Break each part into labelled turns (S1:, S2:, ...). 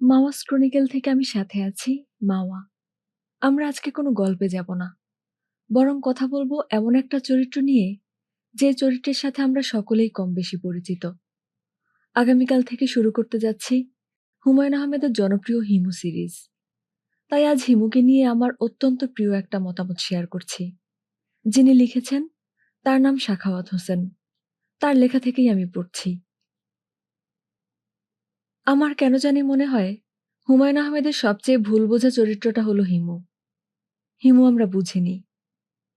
S1: মাওয়াস ক্রনিকেল থেকে আমি সাথে আছি, মাওয়া। আমরা আজকে কোনো গল্পে যাব না। বরং কথা বলব এমন একটা চরিত্র নিয়ে, যে চরিত্রের সাথে আমরা সকলেই কম বেশি পরিচিত। আগামীকাল থেকে শুরু করতে যাচ্ছি হুমায়ুন আহমেদের জনপ্রিয় হিমু সিরিজ। তাই আজ হিমুকে নিয়ে আমার অত্যন্ত প্রিয় একটা মতামত শেয়ার করছি। যিনি লিখেছেন, তার নাম শাখাওয়াত হোসেন। তার লেখা থেকেই আমি পড়ছি। আমার কেন জানি মনে হয় হুমায়ুন আহমেদের সবচেয়ে ভুল বোঝা চরিত্রটা হলো হিমু। হিমু আমরা বুঝিনি।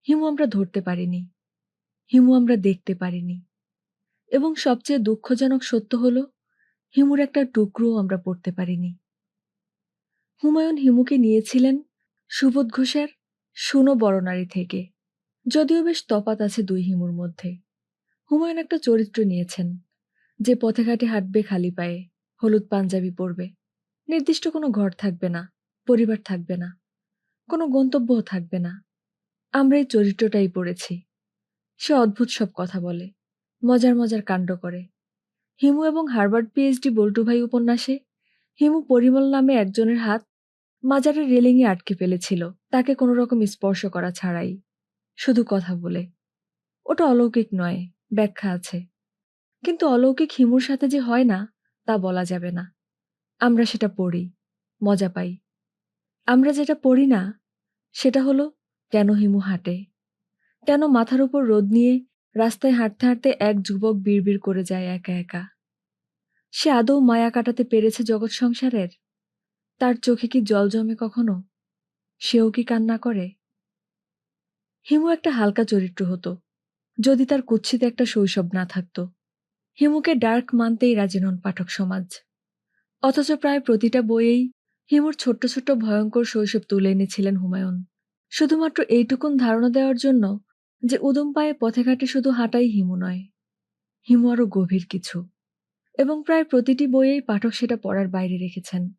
S1: হিমু আমরা ধরতে পারিনি। হিমু আমরা দেখতে পারিনি। এবং সবচেয়ে দুঃখজনক সত্য হলো হিমুর একটা টুকরোও আমরা পড়তে পারিনি। হুমায়ুন হিমুকে নিয়েছিলেন সুবোধ ঘোষের শুনো বড়নারী থেকে যদিও বেশ তফাত আছে দুই হিমুর মধ্যে। হুমায়ুন একটা চরিত্র নিয়েছেন যে পথে ঘাটে হাঁটবে খালি পায়ে। হলুদ পাঞ্জাবি পরবে। নির্দিষ্ট কোনো ঘর থাকবে না, পরিবার থাকবে না, কোনো গন্তব্যও থাকবে না। আমরা এই চরিত্রটাই পড়েছি। সে অদ্ভুত সব কথা বলে, মজার মজার কাণ্ড করে। হিমু এবং হার্ভার্ড পিএইচডি বল্টু ভাই উপন্যাসে, হিমু পরিমল নামে একজনের হাত মাজারের রেলিংয়ে আটকে ফেলেছিল, তাকে কোনো রকম স্পর্শ করা ছাড়াই। শুধু কথা বলে। ওটা অলৌকিক নয়, ব্যাখ্যা আছে। কিন্তু অলৌকিক হিমুর সাথে যে হয় না তা বলা যাবে না। আমরা সেটা পড়ি, মজা পাই। আমরা যেটা পড়ি না, সেটা হলো কেন হিমু হাঁটে? কেন মাথার উপর রোদ নিয়ে রাস্তায় হাঁটতে হাঁটতে এক যুবক বিড়বিড় করে যায় একা একা? সে আদৌ মায়া কাটাতে পেরেছে জগৎ সংসারের? তার চোখে কি জল জমে কখনো? সেও কি কান্না করে? হিমু একটা হালকা চরিত্র হতো, যদি তার কুৎসিত একটা শৈশব না থাকতো। হিমুকে ডার্ক মানতেই রাজি নন পাঠক সমাজ। অথচ প্রায় প্রতিটা বইয়েই হিমুর ছোট্ট ছোট্ট ভয়ঙ্কর শৈশব তুলে এনেছিলেন হুমায়ুন। শুধুমাত্র এইটুকুন ধারণা দেওয়ার জন্য যে উদম পায়ে পথে ঘাটে শুধু হাঁটাই হিমু নয়, হিমু আরও গভীর কিছু। এবং প্রায় প্রতিটি বইয়েই পাঠক সেটা পড়ার বাইরে রেখেছেন।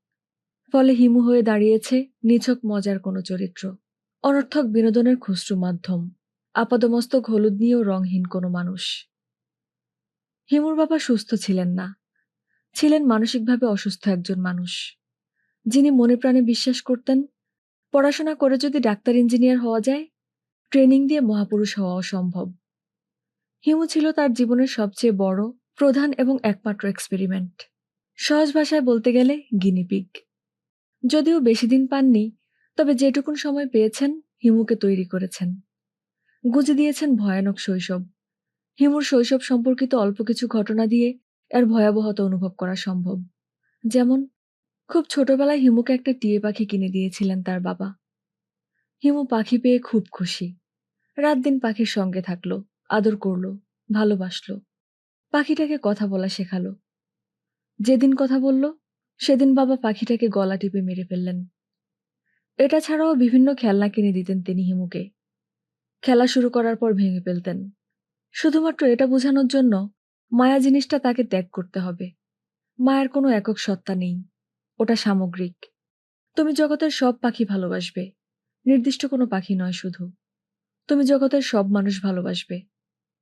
S1: ফলে হিমু হয়ে দাঁড়িয়েছে নিছক মজার কোনো চরিত্র, অনর্থক বিনোদনের খুচরু মাধ্যম, আপাদমস্তক হলুদ নিয়েও রংহীন কোনো মানুষ। হিমুর বাবা সুস্থ ছিলেন না। ছিলেন মানসিকভাবে অসুস্থ একজন মানুষ। যিনি মনে প্রাণে বিশ্বাস করতেন, পড়াশোনা করে যদি ডাক্তার ইঞ্জিনিয়ার হওয়া যায়, ট্রেনিং দিয়ে মহাপুরুষ হওয়া অসম্ভব। হিমু ছিল তার জীবনের সবচেয়ে বড়, প্রধান এবং একমাত্র এক্সপেরিমেন্ট সহজ ভাষায় বলতে গেলে গিনিপিগ যদিও বেশি দিন পাননি, তবে যেটুকুন সময় পেয়েছেন, হিমুকে তৈরি করেছেন। গুজে দিয়েছেন ভয়ানক শৈশব। হিমুর শৈশব সম্পর্কিত অল্প কিছু ঘটনা দিয়ে এর ভয়াবহতা অনুভব করা সম্ভব। যেমন, খুব ছোটবেলায় হিমুকে একটা টিয়ে পাখি কিনে দিয়েছিলেন তার বাবা। হিমু পাখি পেয়ে খুব খুশি। রাত দিন পাখির সঙ্গে থাকল, আদর করল, ভালোবাসলো। পাখিটাকে কথা বলা শেখালো। যেদিন কথা বলল, সেদিন বাবা পাখিটাকে গলা টিপে মেরে ফেললেন। এটা ছাড়াও বিভিন্ন খেলনা কিনে দিতেন তিনি হিমুকে। খেলা শুরু করার পর ভেঙে ফেলতেন। শুধুমাত্র এটা বোঝানোর জন্য মায়া জিনিসটা তাকে ত্যাগ করতে হবে। মায়ের কোনো একক সত্তা নেই। ওটা সামগ্রিক। তুমি জগতের সব পাখি ভালোবাসবে। নির্দিষ্ট কোনো পাখি নয় শুধু। তুমি জগতের সব মানুষ ভালোবাসবে।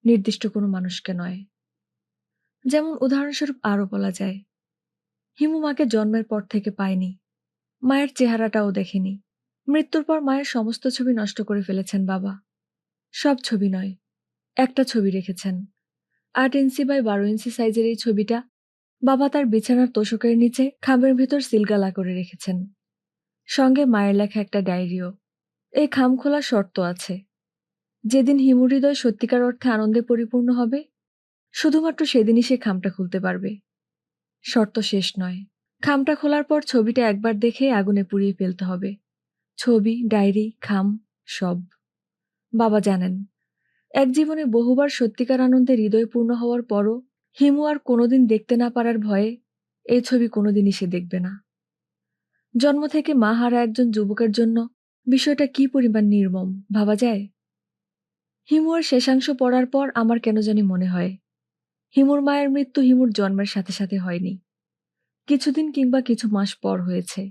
S1: নির্দিষ্ট কোনো মানুষকে নয়। যেমন উদাহরণস্বরূপ আরও বলা যায়, হিমু মাকে জন্মের পর থেকে পায়নি। মায়ের চেহারাটাও দেখেনি। মৃত্যুর পর মায়ের সমস্ত ছবি নষ্ট করে ফেলেছেন বাবা। সব ছবি নয়। একটা ছবি রেখেছেন। আট ইঞ্চি বাই বারো ইঞ্চি সাইজের এই ছবিটা বাবা তার বিছানার তোষকের নিচে খামের ভেতর সিলগালা করে রেখেছেন। সঙ্গে মায়ের লেখা একটা ডায়েরিও। এই খাম খোলা শর্ত আছে। যেদিন হিমু হৃদয় সত্যিকার অর্থে আনন্দে পরিপূর্ণ হবে, শুধুমাত্র সেদিনই সে খামটা খুলতে পারবে। শর্ত শেষ নয়। খামটা খোলার পর ছবিটা একবার দেখে আগুনে পুড়িয়ে ফেলতে হবে। ছবি, ডায়েরি, খাম, সব। বাবা জানেন এক জীবনে বহুবার সত্যিকার আনন্দে হৃদয় পূর্ণ হওয়ার পরও হিমু আর কোনোদিন দেখতে না পারার ভয়ে এই ছবি কোনোদিনই সে দেখবে না। জন্ম থেকে মা হারা একজন যুবকের জন্য বিষয়টা কি পরিমাণ নির্মম, ভাবা যায়? হিমু আর শেষাংশ পড়ার পর আমার কেন জানি মনে হয়। হিমুর মায়ের মৃত্যু হিমুর জন্মের সাথে সাথে হয়নি। কিছুদিন কিংবা কিছু মাস পর হয়েছে।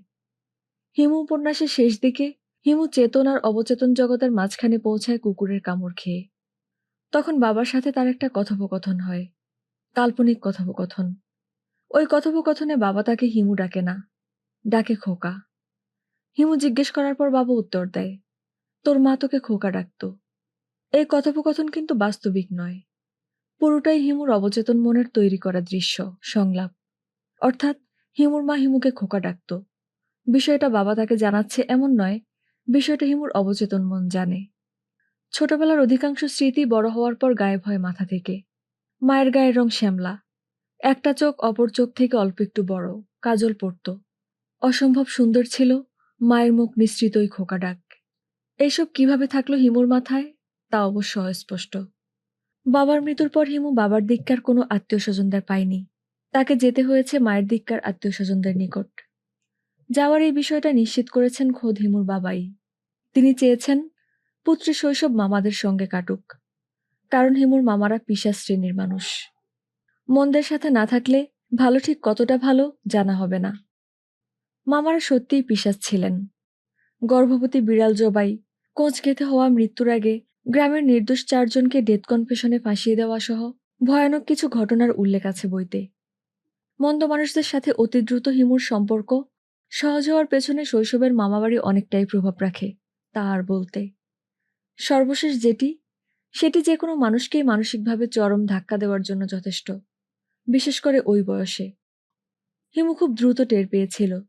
S1: হিমু উপন্যাসের শেষ দিকে হিমু চেতন আর অবচেতন জগতের মাঝখানে পৌঁছায় কুকুরের কামড় খেয়ে। তখন বাবার সাথে তার একটা কথোপকথন হয়, কাল্পনিক কথোপকথন। ওই কথোপকথনে বাবা তাকে হিমু ডাকে না, ডাকে খোকা। হিমু জিজ্ঞেস করার পর বাবা উত্তর দেয়, তোর মা তোকে খোকা ডাকতো। এই কথোপকথন কিন্তু বাস্তবিক নয়। পুরোটাই হিমুর অবচেতন মনের তৈরি করা দৃশ্য, সংলাপ। অর্থাৎ হিমুর মা হিমুকে খোকা ডাকতো। বিষয়টা বাবা তাকে জানাচ্ছে এমন নয়, বিষয়টা হিমুর অবচেতন মন জানে। ছোটবেলার অধিকাংশ স্মৃতি বড় হওয়ার পর গায়েব হয় মাথা থেকে। মায়ের গায়ের রং শ্যামলা। একটা চোখ অপর চোখ থেকে অল্প একটু বড়, কাজল পড়ত। অসম্ভব সুন্দর ছিল, মায়ের মুখ ওই খোকা ডাক। এইসব কীভাবে থাকল হিমুর মাথায়? তা অবশ্য অস্পষ্ট। বাবার মৃত্যুর পর হিমু বাবার দিককার কোনো আত্মীয় স্বজনদের পায়নি। তাকে যেতে হয়েছে মায়ের দিককার আত্মীয় স্বজনদের নিকট। যাওয়ার এই বিষয়টা নিশ্চিত করেছেন খোদ হিমুর বাবাই। তিনি চেয়েছেন পুত্রের শৈশব মামাদের সঙ্গে কাটুক। কারণ হিমুর মামারা পিসা শ্রেণির মানুষ। মন্দের সাথে না থাকলে ভালো ঠিক কতটা ভালো জানা হবে না। মামারা সত্যিই পিসাজ ছিলেন। গর্ভবতী বিড়াল জবাই, কোচ খেতে হওয়া মৃত্যুর আগে গ্রামের নির্দোষ চারজনকে ডেথ কনফেশনে ফাঁসিয়ে দেওয়া সহ ভয়ানক কিছু ঘটনার উল্লেখ আছে বইতে। মন্দ মানুষদের সাথে অতি দ্রুত হিমুর সম্পর্ক সহজ হওয়ার পেছনে শৈশবের মামাবাড়ি অনেকটাই প্রভাব রাখে, তা আর বলতে। সর্বশেষ যেটি, সেটি যে কোনো মানুষকেই মানসিকভাবে চরম ধাক্কা দেওয়ার জন্য যথেষ্ট, বিশেষ করে ওই বয়সে। হিমু খুব দ্রুত টের পেয়েছিল।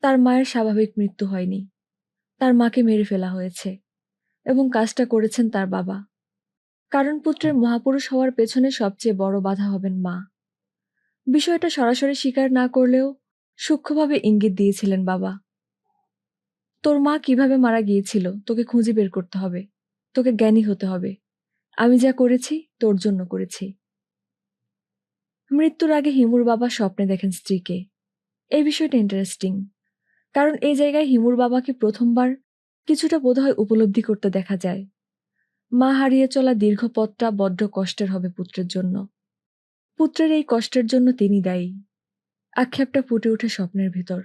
S1: তার মায়ের স্বাভাবিক মৃত্যু হয়নি। তার মাকে মেরে ফেলা হয়েছে এবং কাজটা করেছেন তার বাবা। কারণ পুত্রের মহাপুরুষ হওয়ার পেছনে সবচেয়ে বড় বাধা হবেন মা। বিষয়টা সরাসরি স্বীকার না করলেও সূক্ষ্মভাবে ইঙ্গিত দিয়েছিলেন বাবা। তোর মা কীভাবে মারা গিয়েছিল, তোকে খুঁজে বের করতে হবে। তোকে জ্ঞানী হতে হবে। আমি যা করেছি, তোর জন্য করেছি। মৃত্যুর আগে হিমুর বাবা স্বপ্নে দেখেন স্ত্রীকে। এই বিষয়টা ইন্টারেস্টিং কারণ এই জায়গায় হিমুর বাবাকে প্রথমবার কিছুটা বোধহয় উপলব্ধি করতে দেখা যায়। মা হারিয়ে চলা দীর্ঘ পথটা বড্ড কষ্টের হবে পুত্রের জন্য। পুত্রের এই কষ্টের জন্য তিনি দায়ী। আক্ষেপটা ফুটে ওঠে স্বপ্নের ভিতর।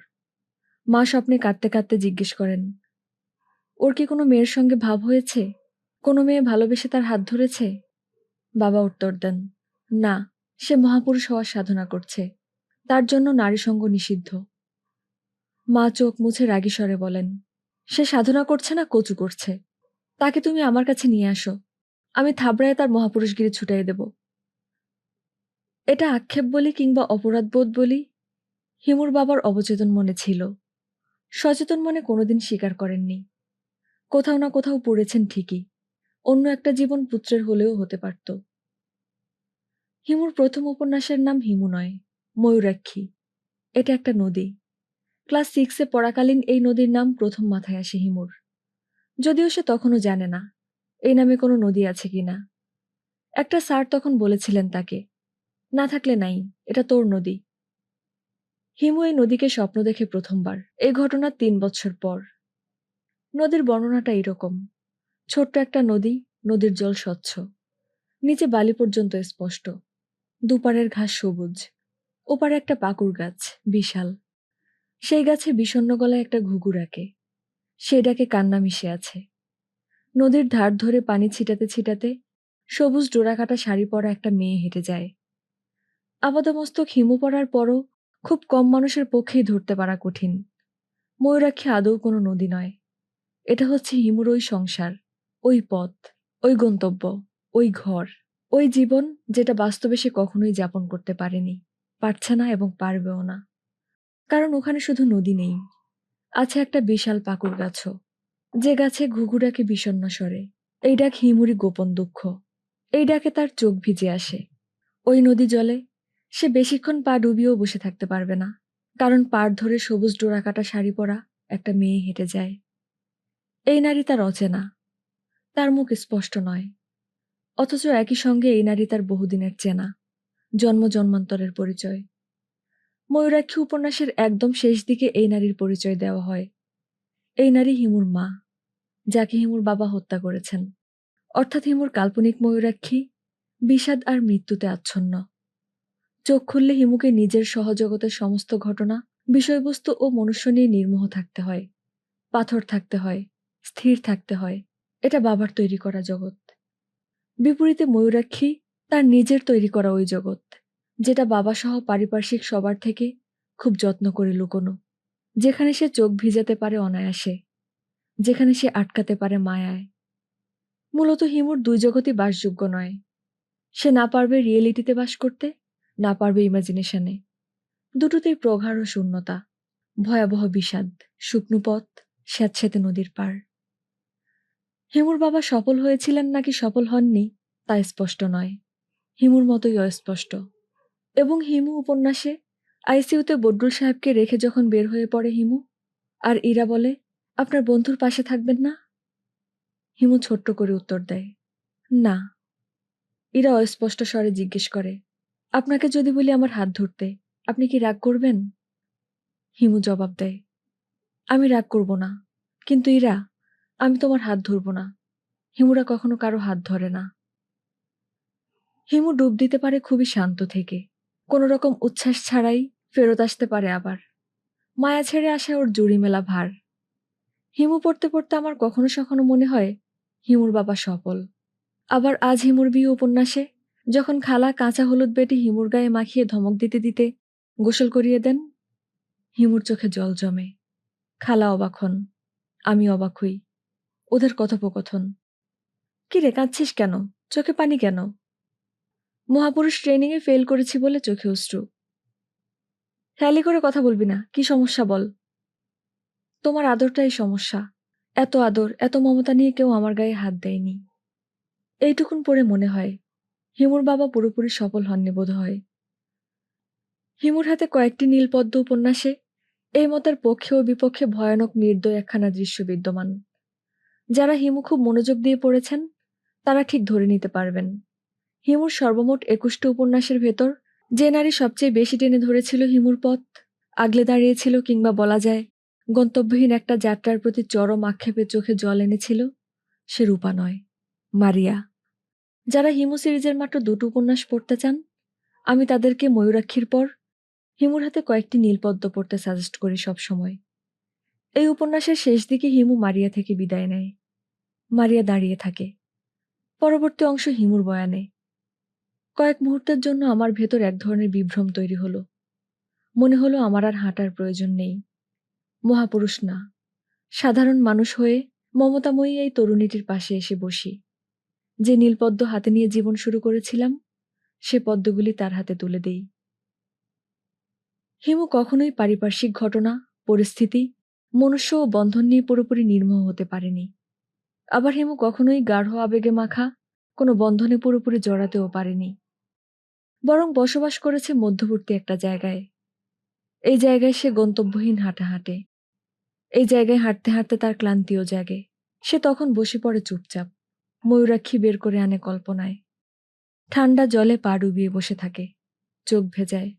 S1: মা স্বপ্নে কাঁদতে কাঁদতে জিজ্ঞেস করেন, ওর কি কোনো মেয়ের সঙ্গে ভাব হয়েছে? কোনো মেয়ে ভালোবেসে তার হাত ধরেছে? বাবা উত্তর দেন, না, সে মহাপুরুষ হওয়ার সাধনা করছে। তার জন্য নারী সঙ্গ নিষিদ্ধ। মা চোখ মুছে রাগী স্বরে বলেন, সে সাধনা করছে না কচু করছে? তাকে তুমি আমার কাছে নিয়ে আসো। আমি থাবড়ায় তার মহাপুরুষগিরি ছুটাই দেব। এটা আক্ষেপ বলি কিংবা অপরাধবোধ বলি? হিমুর বাবার অবচেতন মনে ছিল। সচেতন মনে কোনোদিন স্বীকার করেননি। কোথাও না কোথাও পড়েছেন ঠিকই। অন্য একটা জীবন পুত্রের হলেও হতে পারত। হিমুর প্রথম উপন্যাসের নাম হিমু নয়, ময়ূরাক্ষী। এটা একটা নদী। ক্লাস সিক্সে পড়াকালীন এই নদীর নাম প্রথম মাথায় আসে হিমুর। যদিও সে তখনও জানে না, এই নামে কোনো নদী আছে কিনা একটা স্যার তখন বলেছিলেন তাকে, না থাকলে নাই, এটা তোর নদী। হিমু এই নদীকে স্বপ্ন দেখে প্রথমবার, এই ঘটনার তিন বছর পর। নদীর বর্ণনাটা এরকম ছোট্ট একটা নদী, নদীর জল স্বচ্ছ। নিচে বালি পর্যন্ত স্পষ্ট। দুপারের ঘাস সবুজ। ওপারে একটা পাকুর গাছ, বিশাল। সেই গাছে বিষণ্ন গলায় একটা ঘুঘু ডাকে সে ডাকে কান্না মিশে আছে। নদীর ধার ধরে পানি ছিটাতে ছিটাতে সবুজ ডোরাকাটা শাড়ি পরা একটা মেয়ে হেঁটে যায়। আপাদমস্তক হিমু পড়ার পরও খুব কম মানুষের পক্ষেই ধরতে পারা কঠিন। ময়ূরাক্ষী আদৌ কোনো নদী নয়। এটা হচ্ছে হিমুর ওই সংসার। ওই পথ, ওই গন্তব্য, ওই ঘর, ওই জীবন যেটা বাস্তবে সে কখনোই যাপন করতে পারেনি, পারছে না এবং পারবেও না। কারণ ওখানে শুধু নদী নেই, আছে একটা বিশাল পাকুর গাছও। যে গাছে ঘুঘু ডাকে বিষণ্ণ স্বরে, এই ডাক হিমুরি গোপন দুঃখ, এই ডাকে তার চোখ ভিজে আসে। ওই নদী জলে সে বেশিক্ষণ পা ডুবিয়েও বসে থাকতে পারবে না, কারণ পাড় ধরে সবুজ ডোরাকাটা শাড়ি পরা একটা মেয়ে হেঁটে যায়। এই নারী তার অচেনা তার মুখ স্পষ্ট নয়। অথচ একই সঙ্গে এই নারী তার বহুদিনের চেনা, জন্ম জন্মান্তরের পরিচয়। ময়ূরাক্ষী উপন্যাসের একদম শেষ দিকে এই নারীর পরিচয় দেওয়া হয়। এই নারী হিমুর মা, যাকে হিমুর বাবা হত্যা করেছেন। অর্থাৎ হিমুর কাল্পনিক ময়ূরাক্ষী বিষাদ আর মৃত্যুতে আচ্ছন্ন। চোখ খুললে হিমুকে নিজের সহজগতের সমস্ত ঘটনা, বিষয়বস্তু ও মনুষ্য নিয়ে নির্মোহ থাকতে হয়। পাথর থাকতে হয়, স্থির থাকতে হয়। এটা বাবার তৈরি করা জগৎ। বিপরীতে ময়ূরাক্ষী তার নিজের তৈরি করা ওই জগৎ, যেটা বাবা সহ পারিপার্শ্বিক সবার থেকে খুব যত্ন করে লুকোনো, যেখানে সে চোখ ভিজাতে পারে অনায়াসে, যেখানে সে আটকাতে পারে মায়ায়। মূলত হিমুর দুই জগতই বাসযোগ্য নয়। সে না পারবে রিয়েলিটিতে বাস করতে, না পারবে ইমাজিনেশনে। দুটোতেই প্রগাঢ় শূন্যতা, ভয়াবহ বিষাদ, শুকনো পথ, স্যাঁতস্যাঁতে নদীর পার হিমুর বাবা সফল হয়েছিলেন নাকি সফল হননি, তা স্পষ্ট নয়। হিমুর মতোই অস্পষ্ট। এবং হিমু উপন্যাসে আইসিইউতে বড্রুল সাহেবকে রেখে যখন বের হয়ে পড়ে হিমু, আর ইরা বলে, আপনার বন্ধুর পাশে থাকবেন না? হিমু ছোট্ট করে উত্তর দেয়, না। ইরা অস্পষ্ট স্বরে জিজ্ঞেস করে, আপনাকে যদি বলি আমার হাত ধরতে, আপনি কি রাগ করবেন? হিমু জবাব দেয়, আমি রাগ করব না। কিন্তু ইরা আমি তোমার হাত ধরব না। হিমুরা কখনো কারও হাত ধরে না। হিমু ডুব দিতে পারে খুবই শান্ত থেকে। কোনো রকম উচ্ছ্বাস ছাড়াই ফেরত আসতে পারে আবার। মায়া ছেড়ে আসে ওর জুড়ি মেলা ভার। হিমু পড়তে পড়তে আমার কখনো সখনো মনে হয় হিমুর বাবা সফল। আবার আজ হিমুর বিয়ে উপন্যাসে যখন খালা কাঁচা হলুদ বেটে হিমুর গায়ে মাখিয়ে ধমক দিতে দিতে গোসল করিয়ে দেন, হিমুর চোখে জল জমে। খালা অবাক হন, আমি অবাক হই। ওদের কথোপকথন। কি রে কাঁদছিস কেন? চোখে পানি কেন? মহাপুরুষ ট্রেনিংয়ে ফেল করেছি বলে চোখে অশ্রু। খেয়ালি করে কথা বলবি না, কি সমস্যা বল? তোমার আদরটাই সমস্যা। এত আদর, এত মমতা নিয়ে কেউ আমার গায়ে হাত দেয়নি। এইটুকুন পরে মনে হয়। হিমুর বাবা পুরোপুরি সফল হননি বোধ হয় হিমুর হাতে কয়েকটি নীলপদ্ম উপন্যাসে, এই মতের পক্ষে ও বিপক্ষে ভয়ানক নির্দয় একখানা দৃশ্য বিদ্যমান। যারা হিমু খুব মনোযোগ দিয়ে পড়েছেন, তারা ঠিক ধরে নিতে পারবেন। হিমুর সর্বমোট একুশটি উপন্যাসের ভেতর যে নারী সবচেয়ে বেশি টেনে ধরেছিল হিমুর পথ, আগলে দাঁড়িয়েছিল কিংবা বলা যায়, গন্তব্যহীন একটা যাত্রার প্রতি চরম আক্ষেপে চোখে জল এনেছিল, সে রূপা নয়, মারিয়া। যারা হিমু সিরিজের মাত্র দুটো উপন্যাস পড়তে চান, আমি তাদেরকে ময়ূরাক্ষীর পর হিমুর হাতে কয়েকটি নীলপদ্ম পড়তে সাজেস্ট করি সব সময় এই উপন্যাসের শেষ দিকে হিমু মারিয়া থেকে বিদায় নেয়। মারিয়া দাঁড়িয়ে থাকে। পরবর্তী অংশ হিমুর বয়ানে। কয়েক মুহূর্তের জন্য আমার ভেতর এক ধরনের বিভ্রম তৈরি হলো। মনে হলো আমার আর হাঁটার প্রয়োজন নেই। মহাপুরুষ না। সাধারণ মানুষ হয়ে মমতাময়ী এই তরুণীটির পাশে এসে বসি। যে নীলপদ্ম হাতে নিয়ে জীবন শুরু করেছিলাম, সে পদ্মগুলি তার হাতে তুলে দেই। হিমু কখনোই পারিপার্শ্বিক ঘটনা, পরিস্থিতি, মনুষ্য ও বন্ধন নিয়ে পুরোপুরি নির্মোহ হতে পারেনি। আবার হিমু কখনোই গাঢ় আবেগে মাখা, কোনো বন্ধনে পুরোপুরি জড়াতেও পারেনি। বরং বসবাস করেছে মধ্যবর্তী একটা জায়গায়। এই জায়গায় সে গন্তব্যহীন হাঁটা হাঁটে। এই জায়গায় হাঁটতে হাঁটতে তার ক্লান্তিও জাগে। সে তখন বসে পড়ে চুপচাপ। ময়ূরাক্ষী বের করে আনে কল্পনায়। ঠান্ডা জলে পা ডুবিয়ে বসে থাকে। চোখ ভেজায়।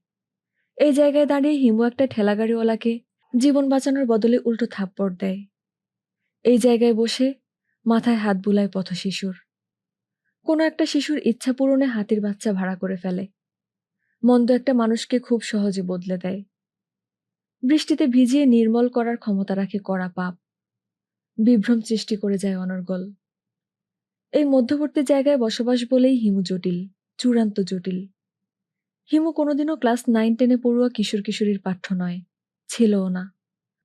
S1: এই জায়গায় দাঁড়িয়ে হিমু একটা ঠেলাগাড়িওয়ালাকে জীবন বাঁচানোর বদলে উল্টো থাপ্পড় দেয়। এই জায়গায় বসে মাথায় হাত বুলায় পথ শিশুর। কোনো একটা শিশুর ইচ্ছা পূরণে হাতির বাচ্চা ভাড়া করে ফেলে। মন্দ একটা মানুষকে খুব সহজে বদলে দেয়। বৃষ্টিতে ভিজিয়ে নির্মল করার ক্ষমতা রাখে কড়া পাপ। বিভ্রম সৃষ্টি করে যায় অনর্গল। এই মধ্যবর্তী জায়গায় বসবাস বলেই হিমু জটিল, চূড়ান্ত জটিল। হিমু কোনোদিনও ক্লাস নাইন, টেনে পড়ুয়া কিশোর কিশোরীর পাঠ্য নয়, ছিলও না।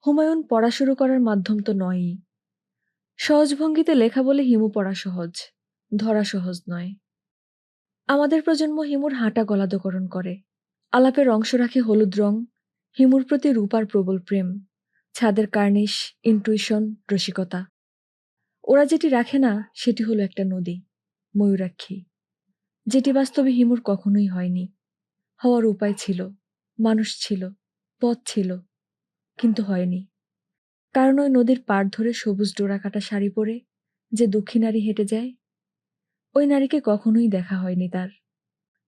S1: হুমায়ুন পড়া শুরু করার মাধ্যম তো নয়ই। সহজ ভঙ্গিতে লেখা বলে হিমু পড়া সহজ, ধরা সহজ নয়। আমাদের প্রজন্ম হিমুর হাঁটা গলাদকরণ করে, আলাপের অংশ রাখে হলুদ রং, হিমুর প্রতি রূপার প্রবল প্রেম, ছাদের কার্নিশ ইন্টুইশন রসিকতা। ওরা যেটি রাখে না, সেটি হলো একটা নদী, ময়ূরাক্ষী। যেটি বাস্তবে হিমুর কখনোই হয়নি। হওয়ার উপায় ছিল, মানুষ ছিল, পথ ছিল, কিন্তু হয়নি। কারণ ওই নদীর পাড় ধরে সবুজ ডোরা কাটা শাড়ি পরে যে দুঃখী নারী হেঁটে যায়, ওই নারীকে কখনোই দেখা হয়নি তার।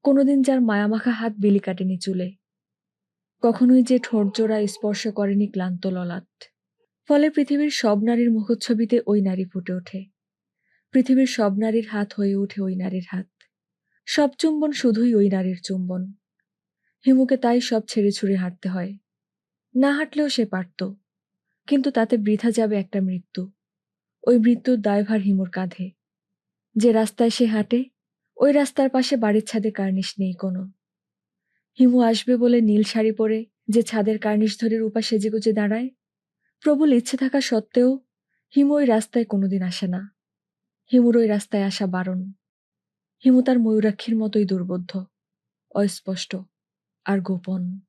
S1: কোনোদিন যার মায়ামাখা হাত বিলি কাটেনি চুলে। কখনোই যে ঠোঁট জোড়া স্পর্শ করেনি ক্লান্ত ললাট। ফলে পৃথিবীর সব নারীর মুখচ্ছবিতে ওই নারী ফুটে ওঠে। পৃথিবীর সব নারীর হাত হয়ে ওঠে ওই নারীর হাত। সব চুম্বন শুধুই ওই নারীর চুম্বন। হিমুকে তাই সব ছেড়ে ছুড়ে হাঁটতে হয়। না হাঁটলেও সে পারত। কিন্তু তাতে বৃথা যাবে একটা মৃত্যু। ওই মৃত্যুর দায়ভার হিমুর কাঁধে। যে রাস্তায় সে হাঁটে, ওই রাস্তার পাশে বাড়ির ছাদে কার্নিশ নেই কোনো। হিমু আসবে বলে নীল শাড়ি পরে যে ছাদের কার্নিশ ধরে রূপা সেজেগুজে দাঁড়ায়, প্রবল ইচ্ছে থাকা সত্ত্বেও হিমু ওই রাস্তায় কোনোদিন আসে না। হিমুর ওই রাস্তায় আসা বারণ। হিমু তার ময়ূরাক্ষীর মতোই দুর্বোধ্য, অস্পষ্ট আর গোপন।